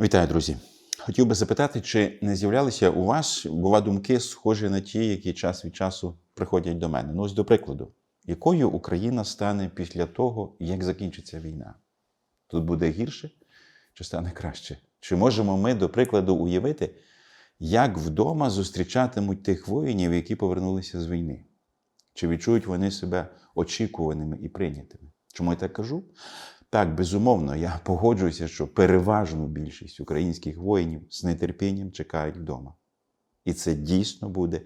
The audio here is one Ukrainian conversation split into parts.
Вітаю, друзі! Хотів би запитати, чи не з'являлися у вас, бува, думки, схожі на ті, які час від часу приходять до мене. Ну, ось до прикладу, якою Україна стане після того, як закінчиться війна? Тут буде гірше чи стане краще? Чи можемо ми, до прикладу, уявити, як вдома зустрічатимуть тих воїнів, які повернулися з війни? Чи відчують вони себе очікуваними і прийнятими? Чому я так кажу? Так, безумовно, я погоджуюся, що переважну більшість українських воїнів з нетерпінням чекають вдома. І це дійсно буде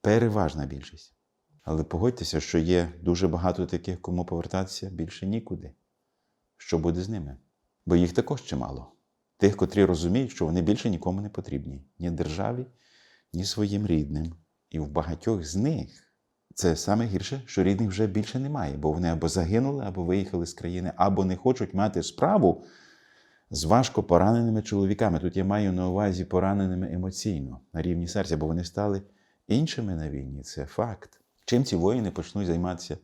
переважна більшість. Але погодьтеся, що є дуже багато таких, кому повертатися більше нікуди. Що буде з ними? Бо їх також чимало. Тих, котрі розуміють, що вони більше нікому не потрібні ні державі, ні своїм рідним. І в багатьох з них це саме гірше, що рідних вже більше немає, бо вони або загинули, або виїхали з країни, або не хочуть мати справу з важко пораненими чоловіками. Тут я маю на увазі пораненими емоційно на рівні серця, бо вони стали іншими на війні. Це факт. Чим ці воїни почнуть займатися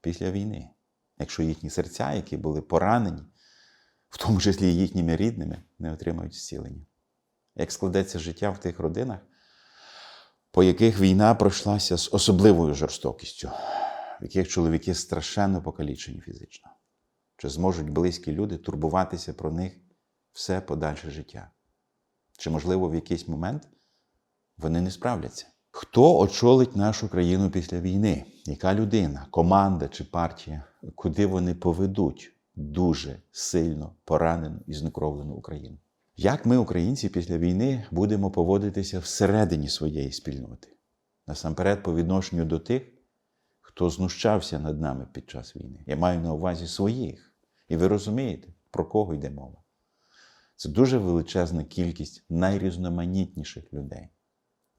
після війни, якщо їхні серця, які були поранені, в тому числі їхніми рідними, не отримають зцілення? Як складеться життя в тих родинах? По яких війна пройшлася з особливою жорстокістю, в яких чоловіки страшенно покалічені фізично, чи зможуть близькі люди турбуватися про них все подальше життя? Чи, можливо, в якийсь момент вони не справляться? Хто очолить нашу країну після війни? Яка людина, команда чи партія, куди вони поведуть дуже сильно поранену і знекровлену Україну? Як ми, українці, після війни будемо поводитися всередині своєї спільноти, насамперед по відношенню до тих, хто знущався над нами під час війни? Я маю на увазі своїх. І ви розумієте, про кого йде мова? Це дуже величезна кількість найрізноманітніших людей.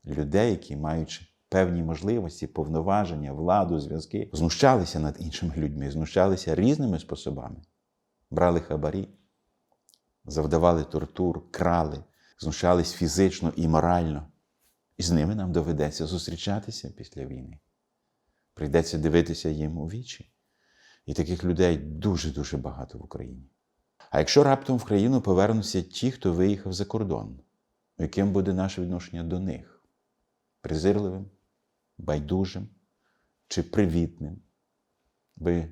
Людей, які, маючи певні можливості, повноваження, владу, зв'язки, знущалися над іншими людьми, знущалися різними способами, брали хабарі завдавали тортур, крали, знущались фізично і морально. І з ними нам доведеться зустрічатися після війни. Прийдеться дивитися їм у вічі. І таких людей дуже-дуже багато в Україні. А якщо раптом в країну повернуться ті, хто виїхав за кордон, яким буде наше відношення до них? Презирливим, байдужим чи привітним? Ви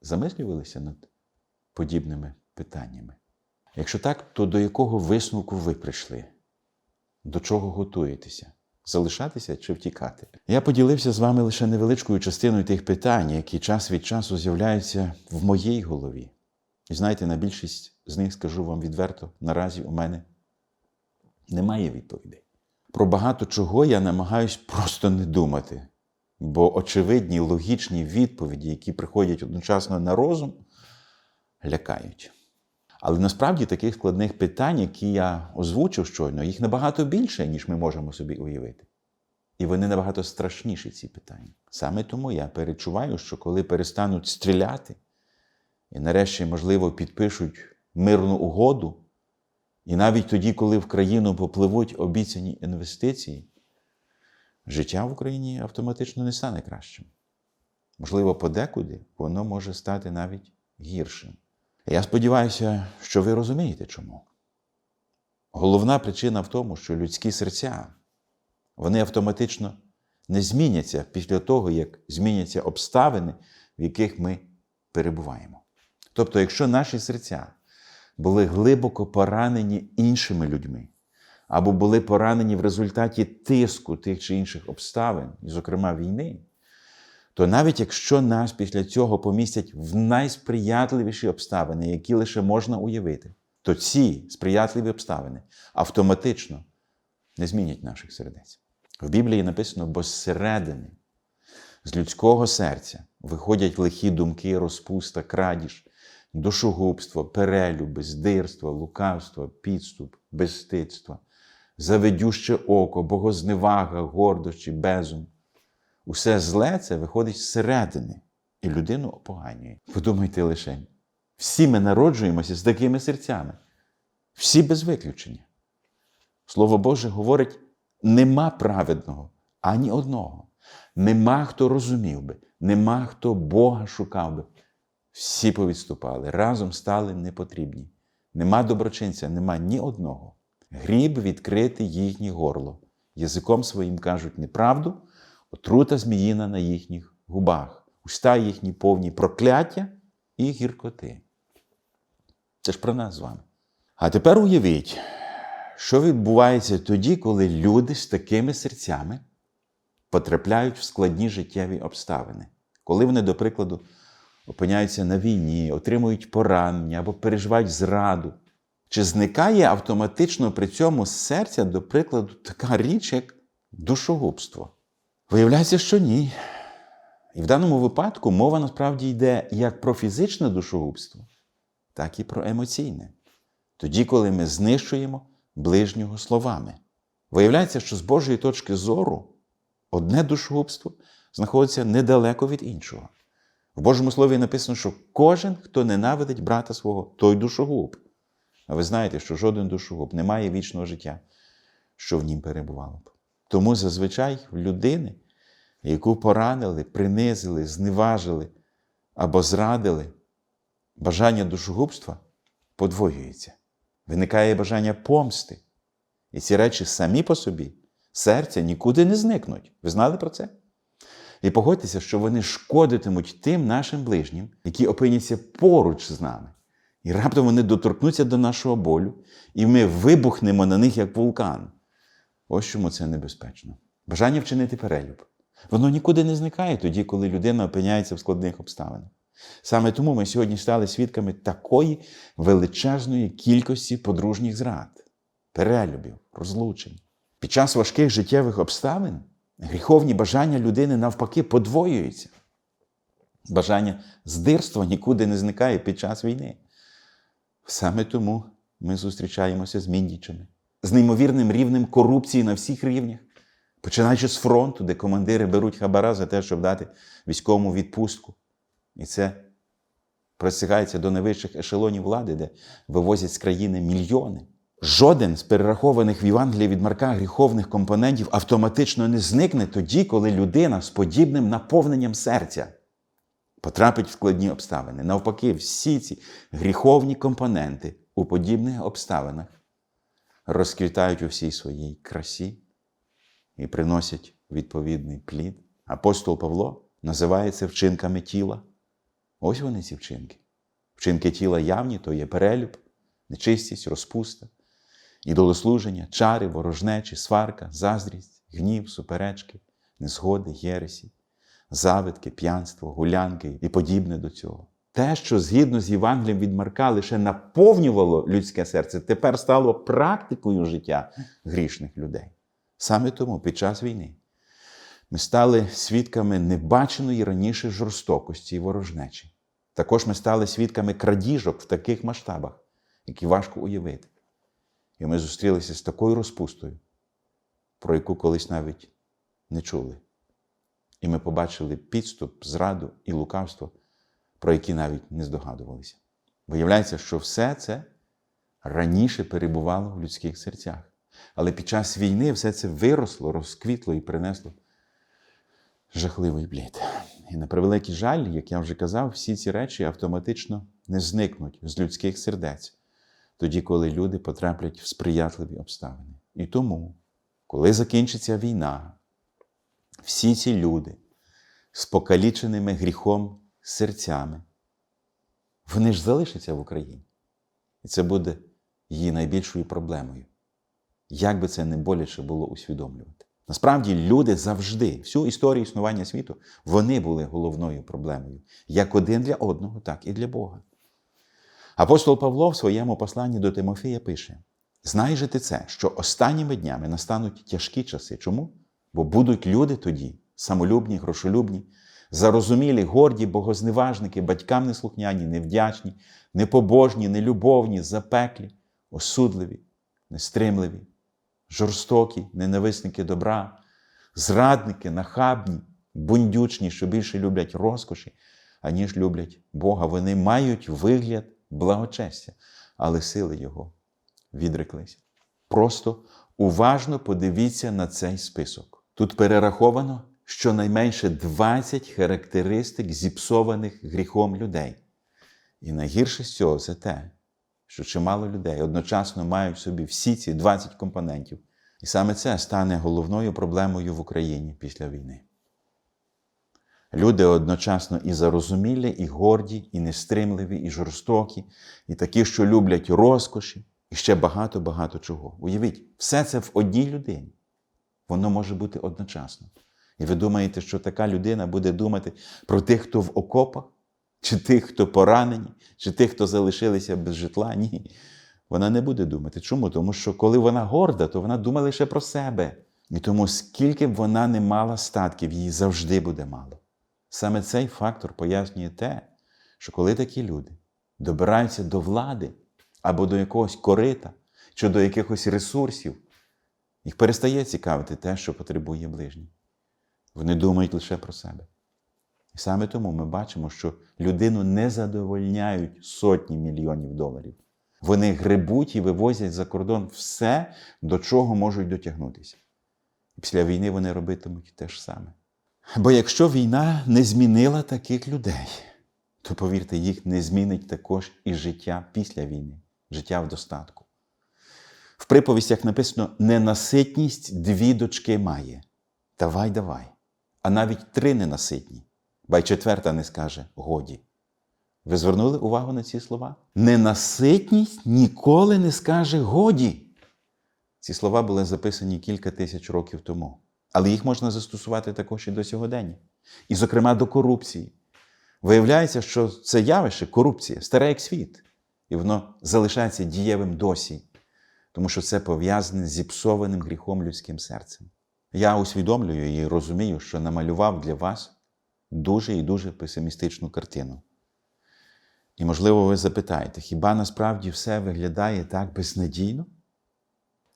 замислювалися над подібними питаннями? Якщо так, то до якого висновку ви прийшли? До чого готуєтеся? Залишатися чи втікати? Я поділився з вами лише невеличкою частиною тих питань, які час від часу з'являються в моїй голові. І знаєте, на більшість з них скажу вам відверто, наразі у мене немає відповідей. Про багато чого я намагаюсь просто не думати, бо очевидні логічні відповіді, які приходять одночасно на розум, лякають. Але насправді таких складних питань, які я озвучив щойно, їх набагато більше, ніж ми можемо собі уявити. І вони набагато страшніші, ці питання. Саме тому я перечуваю, що коли перестануть стріляти, і нарешті, можливо, підпишуть мирну угоду, і навіть тоді, коли в країну попливуть обіцяні інвестиції, життя в Україні автоматично не стане кращим. Можливо, подекуди воно може стати навіть гіршим. Я сподіваюся, що ви розумієте чому. Головна причина в тому, що людські серця вони автоматично не зміняться після того, як зміняться обставини, в яких ми перебуваємо. Тобто, якщо наші серця були глибоко поранені іншими людьми, або були поранені в результаті тиску тих чи інших обставин, і, зокрема, війни, то навіть якщо нас після цього помістять в найсприятливіші обставини, які лише можна уявити, то ці сприятливі обставини автоматично не змінять наших сердець. В Біблії написано, бо зсередини, з людського серця виходять лихі думки, розпуста, крадіж, душогубство, перелюби, здирство, лукавство, підступ, безстидство, заведюще око, богозневага, гордощі, безум. Усе зле це виходить зсередини і людину опоганює. Подумайте лише, всі ми народжуємося з такими серцями, всі без виключення. Слово Боже говорить: нема праведного ані одного. Нема хто розумів би, нема хто Бога шукав би. Всі повідступали, разом стали непотрібні. Нема доброчинця, нема ні одного. Гріб відкрити їхнє горло. Язиком своїм кажуть неправду, отрута зміїна на їхніх губах, уста їхні повні прокляття і гіркоти. Це ж про нас з вами. А тепер уявіть, що відбувається тоді, коли люди з такими серцями потрапляють в складні життєві обставини, коли вони, до прикладу, опиняються на війні, отримують поранення або переживають зраду. Чи зникає автоматично при цьому з серця, до прикладу, така річ, як душогубство? Виявляється, що ні. І в даному випадку мова насправді йде як про фізичне душогубство, так і про емоційне. Тоді, коли ми знищуємо ближнього словами. Виявляється, що з Божої точки зору одне душогубство знаходиться недалеко від іншого. В Божому Слові написано, що кожен, хто ненавидить брата свого, той душогуб. А ви знаєте, що жоден душогуб не має вічного життя, що в нім перебувало б. Тому зазвичай в людини, яку поранили, принизили, зневажили або зрадили, бажання душогубства подвоюється. Виникає бажання помсти. І ці речі самі по собі, серця нікуди не зникнуть. Ви знали про це? І погодьтеся, що вони шкодитимуть тим нашим ближнім, які опиняться поруч з нами. І раптом вони доторкнуться до нашого болю, і ми вибухнемо на них як вулкан. Ось чому це небезпечно. Бажання вчинити перелюб. Воно нікуди не зникає тоді, коли людина опиняється в складних обставинах. Саме тому ми сьогодні стали свідками такої величезної кількості подружніх зрад, перелюбів, розлучень. Під час важких життєвих обставин гріховні бажання людини навпаки подвоюються. Бажання здирства нікуди не зникає під час війни. Саме тому ми зустрічаємося з міндічами, з неймовірним рівнем корупції на всіх рівнях, починаючи з фронту, де командири беруть хабара за те, щоб дати військовому відпустку. І це простягається до найвищих ешелонів влади, де вивозять з країни мільйони. Жоден з перерахованих в Євангелії від Марка гріховних компонентів автоматично не зникне тоді, коли людина з подібним наповненням серця потрапить в складні обставини. Навпаки, всі ці гріховні компоненти у подібних обставинах розквітають у всій своїй красі і приносять відповідний плід. Апостол Павло називає це вчинками тіла. Ось вони ці вчинки. Вчинки тіла явні то є перелюб, нечистість, розпуста, ідолослуження, чари, ворожнечі, сварка, заздрість, гнів, суперечки, незгоди, єресі, завидки, п'янство, гулянки і подібне до цього. Те, що згідно з Євангелієм від Марка лише наповнювало людське серце, тепер стало практикою життя грішних людей. Саме тому під час війни ми стали свідками небаченої раніше жорстокості і ворожнечі. Також ми стали свідками крадіжок в таких масштабах, які важко уявити. І ми зустрілися з такою розпустою, про яку колись навіть не чули. І ми побачили підступ, зраду і лукавство, про які навіть не здогадувалися. Виявляється, що все це раніше перебувало в людських серцях. Але під час війни все це виросло, розквітло і принесло жахливий блід. І на превеликий жаль, як я вже казав, всі ці речі автоматично не зникнуть з людських сердець, тоді, коли люди потраплять в сприятливі обставини. І тому, коли закінчиться війна, всі ці люди з покаліченими гріхом серцями, вони ж залишаться в Україні. І це буде її найбільшою проблемою. Як би це не боляче було усвідомлювати. Насправді, люди завжди, всю історію існування світу, вони були головною проблемою, як один для одного, так і для Бога. Апостол Павло в своєму посланні до Тимофія пише: Знай же ти це, що останніми днями настануть тяжкі часи. Чому? Бо будуть люди тоді, самолюбні, грошолюбні, зарозумілі, горді, богозневажники, батькам неслухняні, невдячні, непобожні, нелюбовні, запеклі, осудливі, нестримливі, жорстокі, ненависники добра, зрадники, нахабні, бундючні, що більше люблять розкоші, аніж люблять Бога. Вони мають вигляд благочестя, але сили Його відреклися. Просто уважно подивіться на цей список. Тут перераховано щонайменше 20 характеристик зіпсованих гріхом людей. І найгірше з цього це те, що чимало людей одночасно мають в собі всі ці 20 компонентів. І саме це стане головною проблемою в Україні після війни. Люди одночасно і зарозумілі, і горді, і нестримливі, і жорстокі, і такі, що люблять розкоші, і ще багато-багато чого. Уявіть, все це в одній людині. Воно може бути одночасно. І ви думаєте, що така людина буде думати про тих, хто в окопах, чи тих, хто поранені, чи тих, хто залишилися без житла? Ні. Вона не буде думати. Чому? Тому що коли вона горда, то вона думає лише про себе. І тому, скільки б вона не мала статків, їй завжди буде мало. Саме цей фактор пояснює те, що коли такі люди добираються до влади або до якогось корита, чи до якихось ресурсів, їх перестає цікавити те, що потребує ближній. Вони думають лише про себе. І саме тому ми бачимо, що людину не задовольняють сотні мільйонів доларів. Вони грибуть і вивозять за кордон все, до чого можуть дотягнутися. І після війни вони робитимуть те ж саме. Бо якщо війна не змінила таких людей, то повірте, їх не змінить також і життя після війни, життя в достатку. В приповістях написано: ненаситність дві дочки має. Давай, давай. А навіть три ненаситні, ба й четверта не скаже годі. Ви звернули увагу на ці слова? Ненаситність ніколи не скаже годі. Ці слова були записані кілька тисяч років тому. Але їх можна застосувати також і до сьогодення. І, зокрема, до корупції. Виявляється, що це явище корупція, старе як світ, і воно залишається дієвим досі, тому що це пов'язане з зіпсованим гріхом людським серцем. Я усвідомлюю і розумію, що намалював для вас дуже і дуже песимістичну картину. І, можливо, ви запитаєте, хіба насправді все виглядає так безнадійно?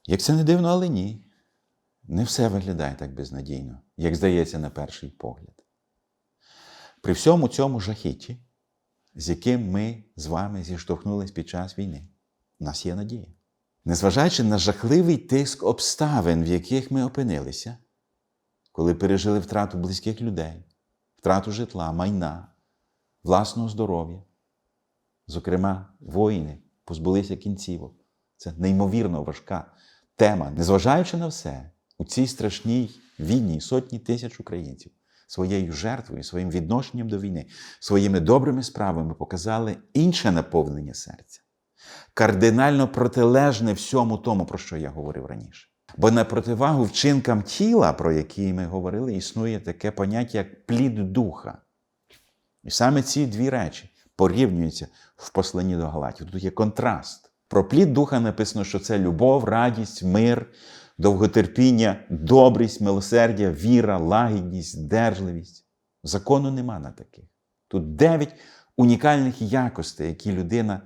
Як це не дивно, але ні. Не все виглядає так безнадійно, як здається на перший погляд. При всьому цьому жахіті, з яким ми з вами зіштовхнулись під час війни, у нас є надія. Незважаючи на жахливий тиск обставин, в яких ми опинилися, коли пережили втрату близьких людей, втрату житла, майна, власного здоров'я, зокрема, воїни позбулися кінцівок. Це неймовірно важка тема. Незважаючи на все, у цій страшній війні сотні тисяч українців своєю жертвою, своїм відношенням до війни, своїми добрими справами показали інше наповнення серця, кардинально протилежне всьому тому, про що я говорив раніше. Бо на противагу вчинкам тіла, про які ми говорили, існує таке поняття, як плід духа. І саме ці дві речі порівнюються в посланні до Галатів. Тут є контраст. Про плід духа написано, що це любов, радість, мир, довготерпіння, добрість, милосердя, віра, лагідність, здержливість. Закону нема на таких. Тут дев'ять унікальних якостей, які людина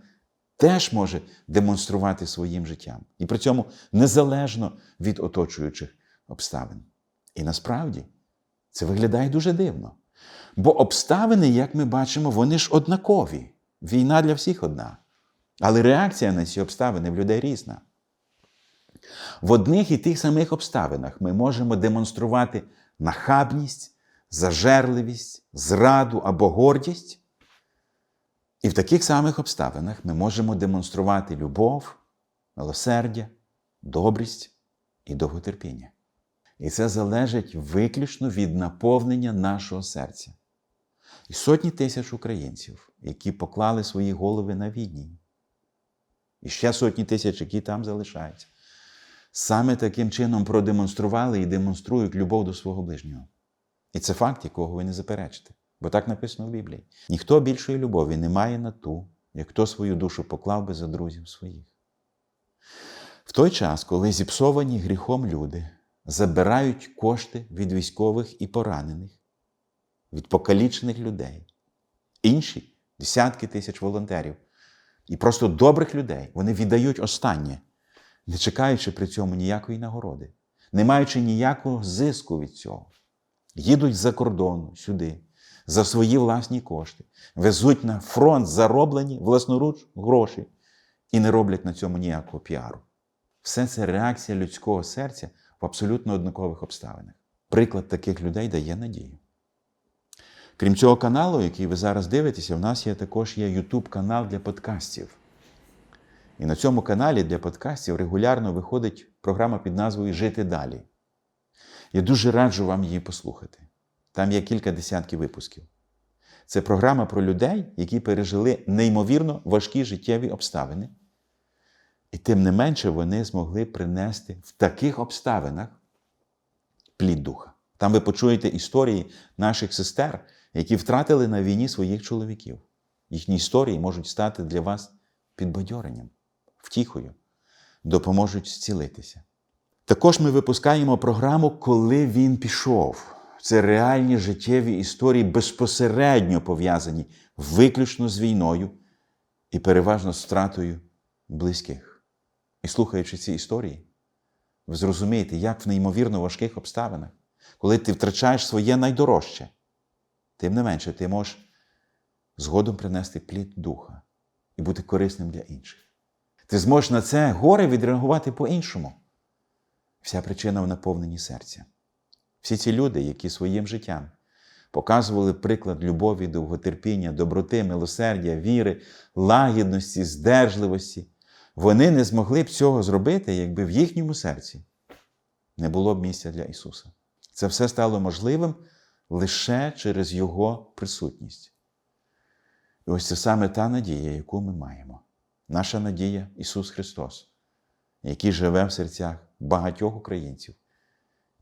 теж може демонструвати своїм життям. І при цьому незалежно від оточуючих обставин. І насправді це виглядає дуже дивно. Бо обставини, як ми бачимо, вони ж однакові. Війна для всіх одна. Але реакція на ці обставини в людей різна. В одних і тих самих обставинах ми можемо демонструвати нахабність, зажерливість, зраду або гордість. І в таких самих обставинах ми можемо демонструвати любов, милосердя, добрість і довготерпіння. І це залежить виключно від наповнення нашого серця. І сотні тисяч українців, які поклали свої голови на війні, і ще сотні тисяч, які там залишаються, саме таким чином продемонстрували і демонструють любов до свого ближнього. І це факт, якого ви не заперечите. Бо так написано в Біблії. Ніхто більшої любові не має на ту, як хто свою душу поклав би за друзів своїх. В той час, коли зіпсовані гріхом люди забирають кошти від військових і поранених, від покалічених людей, інші десятки тисяч волонтерів і просто добрих людей, вони віддають останнє, не чекаючи при цьому ніякої нагороди, не маючи ніякого зиску від цього. Їдуть за кордону сюди за свої власні кошти, везуть на фронт зароблені власноруч гроші і не роблять на цьому ніякого піару. Все це реакція людського серця в абсолютно однакових обставинах. Приклад таких людей дає надію. Крім цього каналу, який ви зараз дивитеся, у нас є також є YouTube канал для подкастів. І на цьому каналі для подкастів регулярно виходить програма під назвою Жити далі. Я дуже раджу вам її послухати. Там є кілька десятків випусків. Це програма про людей, які пережили неймовірно важкі життєві обставини. І тим не менше вони змогли принести в таких обставинах плід духа. Там ви почуєте історії наших сестер, які втратили на війні своїх чоловіків. Їхні історії можуть стати для вас підбадьоренням, втіхою, допоможуть зцілитися. Також ми випускаємо програму Коли він пішов. Це реальні життєві історії, безпосередньо пов'язані виключно з війною і переважно з втратою близьких. І слухаючи ці історії, ви зрозумієте, як в неймовірно важких обставинах, коли ти втрачаєш своє найдорожче, тим не менше ти можеш згодом принести плід духа і бути корисним для інших. Ти зможеш на це горе відреагувати по-іншому. Вся причина в наповненні серця. Всі ці люди, які своїм життям показували приклад любові, довготерпіння, доброти, милосердя, віри, лагідності, здержливості, вони не змогли б цього зробити, якби в їхньому серці не було б місця для Ісуса. Це все стало можливим лише через Його присутність. І ось це саме та надія, яку ми маємо. Наша надія Ісус Христос, який живе в серцях багатьох українців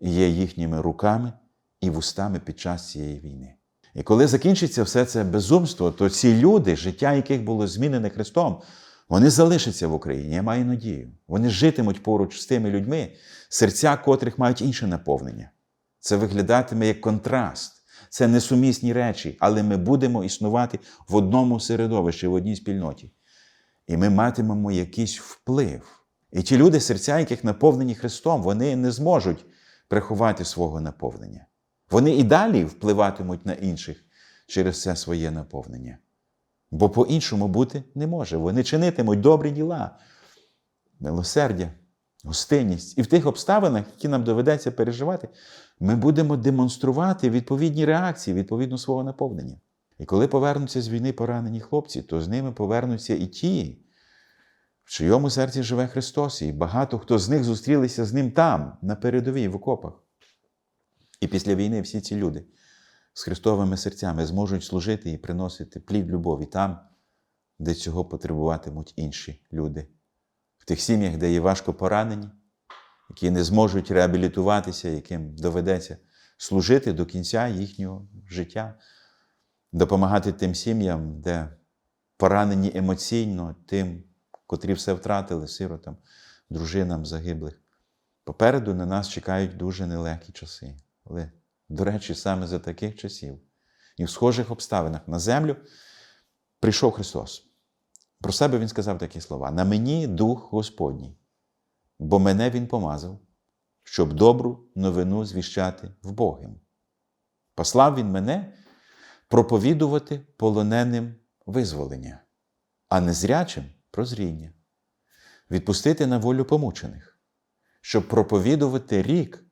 є їхніми руками і вустами під час цієї війни. І коли закінчиться все це безумство, то ці люди, життя яких було змінене Христом, вони залишаться в Україні. Я маю надію. Вони житимуть поруч з тими людьми, серця котрих мають інше наповнення. Це виглядатиме як контраст. Це несумісні речі, але ми будемо існувати в одному середовищі, в одній спільноті. І ми матимемо якийсь вплив. І ті люди, серця, яких наповнені Христом, вони не зможуть приховати свого наповнення. Вони і далі впливатимуть на інших через це своє наповнення. Бо по-іншому бути не може. Вони чинитимуть добрі діла, милосердя, гостинність. І в тих обставинах, які нам доведеться переживати, ми будемо демонструвати відповідні реакції відповідно свого наповнення. І коли повернуться з війни поранені хлопці, то з ними повернуться і ті, в чийому серці живе Христос, і багато хто з них зустрілися з ним там, на передовій, в окопах. І після війни всі ці люди з Христовими серцями зможуть служити і приносити плід любові там, де цього потребуватимуть інші люди. В тих сім'ях, де є важко поранені, які не зможуть реабілітуватися, яким доведеться служити до кінця їхнього життя, допомагати тим сім'ям, де поранені емоційно, тим, котрі все втратили сиротам, дружинам загиблих. Попереду на нас чекають дуже нелегкі часи. Але, до речі, саме за таких часів і в схожих обставинах на землю прийшов Христос. Про себе Він сказав такі слова: на мені дух Господній, бо мене Він помазав, щоб добру новину звіщати в Богим. Послав Він мене проповідувати полоненим визволення, а незрячим прозріння, відпустити на волю помучених, щоб проповідувати рік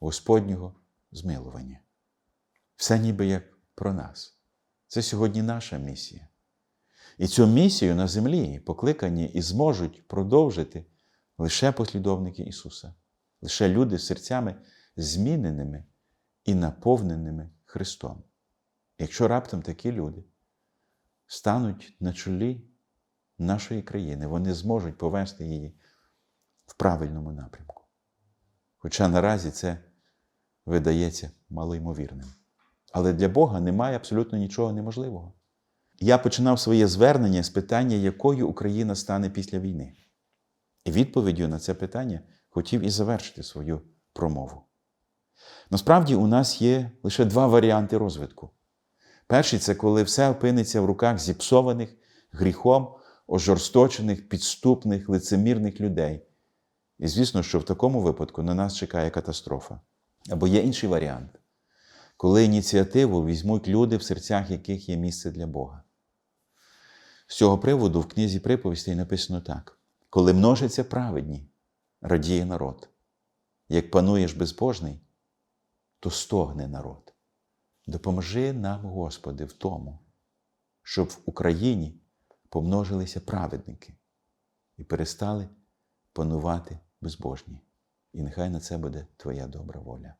Господнього змилування. Все ніби як про нас. Це сьогодні наша місія. І цю місію на землі покликані і зможуть продовжити лише послідовники Ісуса, лише люди з серцями зміненими і наповненими Христом. Якщо раптом такі люди стануть на чолі нашої країни, вони зможуть повести її в правильному напрямку. Хоча наразі це видається малоймовірним. Але для Бога немає абсолютно нічого неможливого. Я починав своє звернення з питання, якою Україна стане після війни. І відповіддю на це питання хотів і завершити свою промову. Насправді, у нас є лише два варіанти розвитку. Перший це коли все опиниться в руках зіпсованих гріхом, ожорсточених, підступних, лицемірних людей. І звісно, що в такому випадку на нас чекає катастрофа. Або є інший варіант, коли ініціативу візьмуть люди, в серцях яких є місце для Бога. З цього приводу в книзі приповістей написано так: коли множаться праведні, радіє народ. Як пануєш безбожний, то стогне народ. Допоможи нам, Господи, в тому, щоб в Україні помножилися праведники, і перестали панувати безбожні. І нехай на це буде Твоя добра воля.